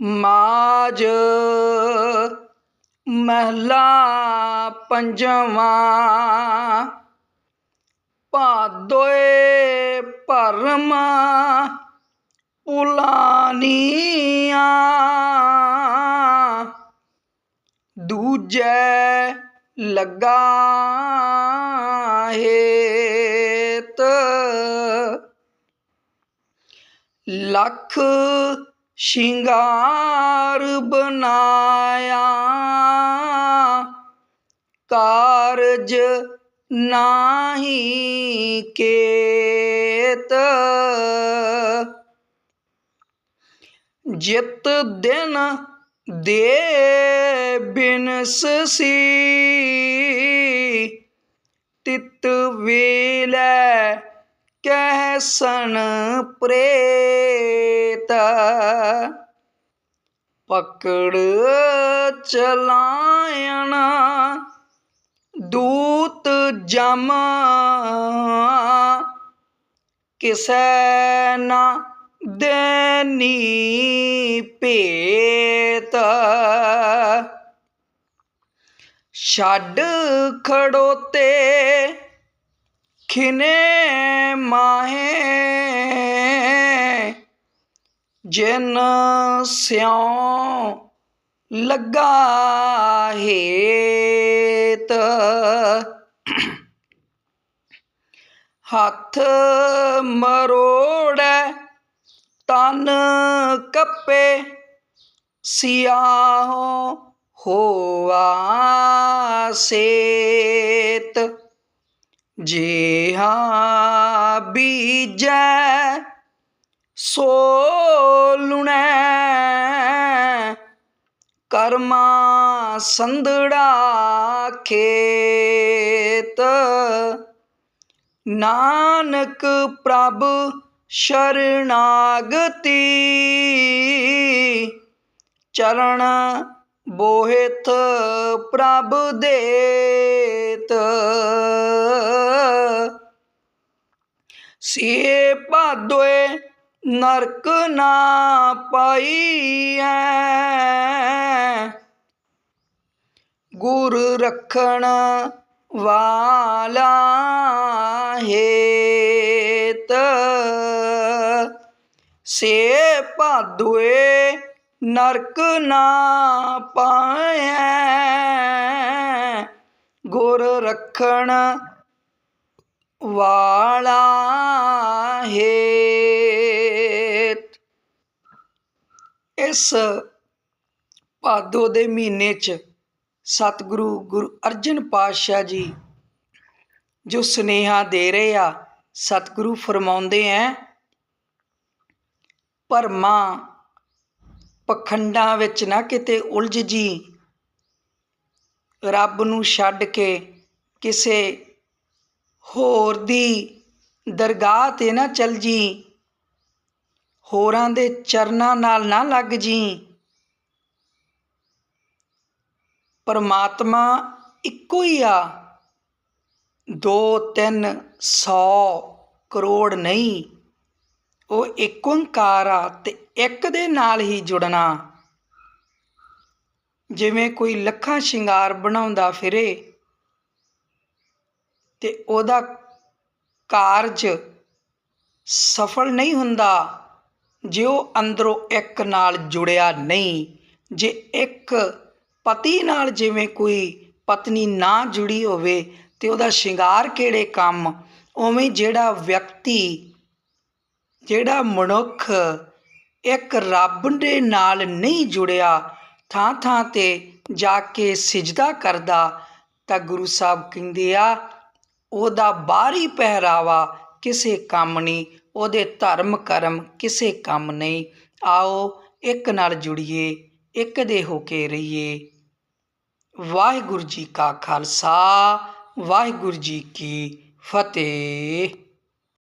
ਮਾਜ ਮਹਿਲਾ ਪੰਜਵਾਂ ਭਾਦੋਏ ਭਰਮ ਪੁਲਾਨੀਆਂ। ਦੂਜੈ ਲੱਗਾ ਹੇਤ ਲੱਖ ਸ਼ਿੰਗਾਰ ਬਨਾਇਆ ਕਾਰਜ ਨਾਹੀ ਕੇਤ। ਜਿਤ ਦਿਨ ਦੇ ਬਿਨਸਸੀ ਤਿਤ ਵੇਲੇ ਕਹਿ ਪ੍ਰੇਤ। ਪਕੜ ਚਲਾਇਣ ਦੂਤ ਜਮ। ਕਿਸੈ ਨਾ ਦੇਨੀ ਭੇਤ। ਛੱਡ ਖੜੋਤੇ ਖਿਨੇ ਮਾਹੇ ਜਿਨ ਸਿਉ ਲੱਗਾ ਹੇਤ। ਹੱਥ ਮਰੋੜੈ ਤਨ ਕੱਪੇ ਸਿਆਹੋ ਹੋਆ ਸੇਤ। ਜਿਹਾ ਬੀਜੈ ਸੋ ਲੁਣੈ। ਕਰਮਾ ਸੰਧੜਾ ਖੇਤ ਨਾਨਕ ਪ੍ਰਭ ਸ਼ਰਨਾਗਤੀ ਚਰਨ ਬੋਹਿਤ ਪ੍ਰਭ ਦੇਤ। ਸੇ ਭਾਦੋਏ ਨਰਕ ਨਾ ਪਾਈਐ ਗੁਰ ਰਖਣ ਵਾਲਾ ਹੇਤ। ਸੇ ਭਾਦੋਏ ਨਰਕ ਨਾ ਪਾਇਐ ਗੁਰ ਰਖਣ ਵਾਲਾ ਹੇਤ। ਇਸ ਭਾਦੋ ਦੇ ਮਹੀਨੇ 'ਚ ਸਤਿਗੁਰੂ ਗੁਰੂ ਅਰਜਨ ਪਾਤਸ਼ਾਹ ਜੀ ਜੋ ਸੁਨੇਹਾ ਦੇ ਰਹੇ ਆ, ਸਤਿਗੁਰੂ ਫਰਮਾਉਂਦੇ ਐ, ਭਰਮਾਂ ਪਖੰਡਾਂ ਵਿੱਚ ਨਾ ਕਿਤੇ ਉਲਝ ਜੀ। ਰੱਬ ਨੂੰ ਛੱਡ ਕੇ ਕਿਸੇ ਹੋਰ ਦੀ ਦਰਗਾਹ ਤੇ ਨਾ ਚਲ ਜੀ। ਹੋਰਾਂ ਦੇ ਚਰਨਾਂ ਨਾਲ ਨਾ ਲੱਗ ਜੀ। ਪਰਮਾਤਮਾ ਇੱਕੋ ਹੀ ਆ। ਦੋ ਤਿੰਨ ਸੌ ਕਰੋੜ ਨਹੀਂ। ਉਹ ਇੱਕ ਓੰਕਾਰ ਆ ਤੇ ਇੱਕ ਦੇ ਨਾਲ ਹੀ ਜੁੜਨਾ। ਜਿਵੇਂ ਕੋਈ ਲੱਖਾਂ ਸ਼ਿੰਗਾਰ ਬਣਾਉਂਦਾ ਫਿਰੇ ਤੇ ਉਹਦਾ ਕਾਰਜ ਸਫਲ ਨਹੀਂ ਹੁੰਦਾ, ਜੇ ਉਹ ਅੰਦਰੋਂ ਇੱਕ ਨਾਲ ਜੁੜਿਆ ਨਹੀਂ, ਜੇ ਇੱਕ ਪਤੀ ਨਾਲ ਜਿਵੇਂ ਕੋਈ ਪਤਨੀ ਨਾ ਜੁੜੀ ਹੋਵੇ ਤੇ ਉਹਦਾ ਸ਼ਿੰਗਾਰ ਕਿਹੜੇ ਕੰਮ, ਉਵੇਂ ਜਿਹੜਾ ਵਿਅਕਤੀ, ਜਿਹੜਾ ਮਨੁੱਖ ਇੱਕ ਰੱਬ ਦੇ ਨਾਲ ਨਹੀਂ ਜੁੜਿਆ ਥਾਂ ਥਾਂ ਤੇ ਜਾ ਕੇ ਸਿਜਦਾ ਕਰਦਾ, ਤਾਂ ਗੁਰੂ ਸਾਹਿਬ ਕਹਿੰਦੇ ਆ ਉਹਦਾ ਬਾਹਰੀ ਪਹਿਰਾਵਾ ਕਿਸੇ ਕੰਮ ਨਹੀਂ, ਉਹਦੇ ਧਰਮ ਕਰਮ ਕਿਸੇ ਕੰਮ ਨਹੀਂ। ਆਓ ਇੱਕ ਨਾਲ ਜੁੜੀਏ, ਇੱਕ ਦੇ ਹੋ ਕੇ ਰਹੀਏ। ਵਾਹਿਗੁਰੂ ਜੀ ਕਾ ਖਾਲਸਾ, ਵਾਹਿਗੁਰੂ ਜੀ ਕੀ ਫਤਿਹ।